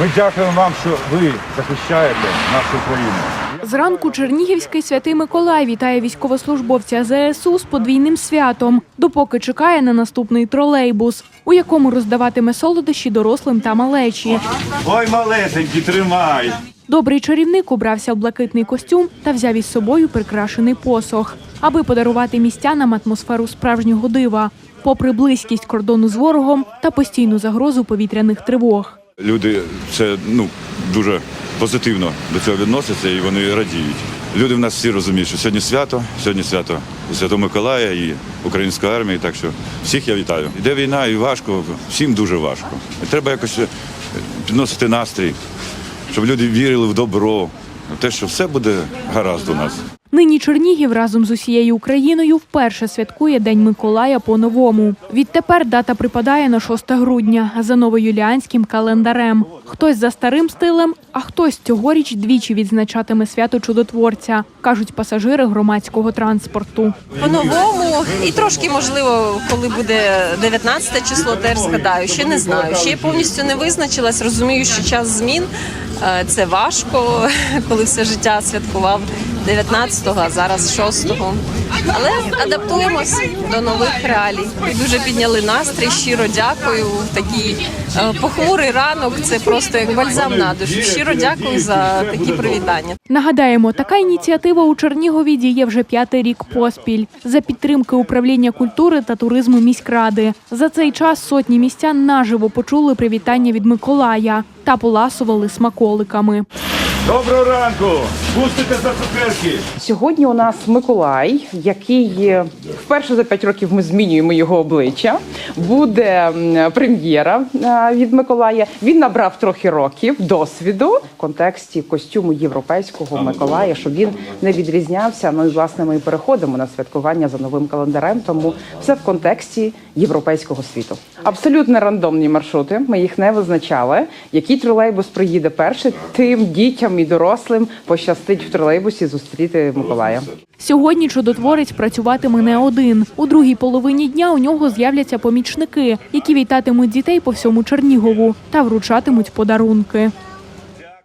Ми дякуємо вам, що ви захищаєте нашу країну. Зранку Чернігівський святий Миколай вітає військовослужбовця ЗСУ з подвійним святом, допоки чекає на наступний тролейбус, у якому роздаватиме солодощі дорослим та малечі. Ой, малесенький, тримай! Добрий чарівник убрався в блакитний костюм та взяв із собою прикрашений посох, аби подарувати містянам атмосферу справжнього дива, попри близькість кордону з ворогом та постійну загрозу повітряних тривог. Люди це ну дуже позитивно до цього відносяться і вони радіють. Люди в нас всі розуміють, що сьогодні свято, сьогодні свято Свято Миколая і української армії. Так що всіх я вітаю. Іде війна, і важко, всім дуже важко. І треба якось е, підносити настрій, щоб люди вірили в добро, те, що все буде гаразд у нас. Нині Чернігів разом з усією Україною вперше святкує День Миколая по-новому. Відтепер дата припадає на 6 грудня за новоюліанським календарем. Хтось за старим стилем, а хтось цьогоріч двічі відзначатиме свято чудотворця, кажуть пасажири громадського транспорту. По-новому і трошки можливо, коли буде 19 число, теж згадаю. Ще не знаю. Ще я повністю не визначилась. Розумію, що час змін це важко, коли все життя святкував 19-го, а зараз 6-го. Але адаптуємось до нових реалій. Дуже підняли настрій. Щиро дякую. Такий е, похмурий ранок. Це просто як бальзам на душу. Щиро дякую за такі привітання. Нагадаємо, така ініціатива у Чернігові діє вже п'ятий рік поспіль за підтримки управління культури та туризму міськради. За цей час сотні містян наживо почули привітання від Миколая та поласували смаколиками. Доброго ранку! Пустите за цукерки! Сьогодні у нас Миколай, який е, вперше за 5 років ми змінюємо його обличчя. Буде прем'єра е, від Миколая. Він набрав трохи років досвіду в контексті костюму європейського Миколая, щоб він не відрізнявся. Ну і власне ми переходимо на святкування за новим календарем. Тому все в контексті європейського світу. Абсолютно рандомні маршрути. Ми їх не визначали. Який тролейбус приїде перший, тим дітям і дорослим пощастить в тролейбусі зустріти Миколая. Сьогодні чудотворець працюватиме не один. У другій половині дня у нього з'являться помічники, які вітатимуть дітей по всьому Чернігову та вручатимуть подарунки.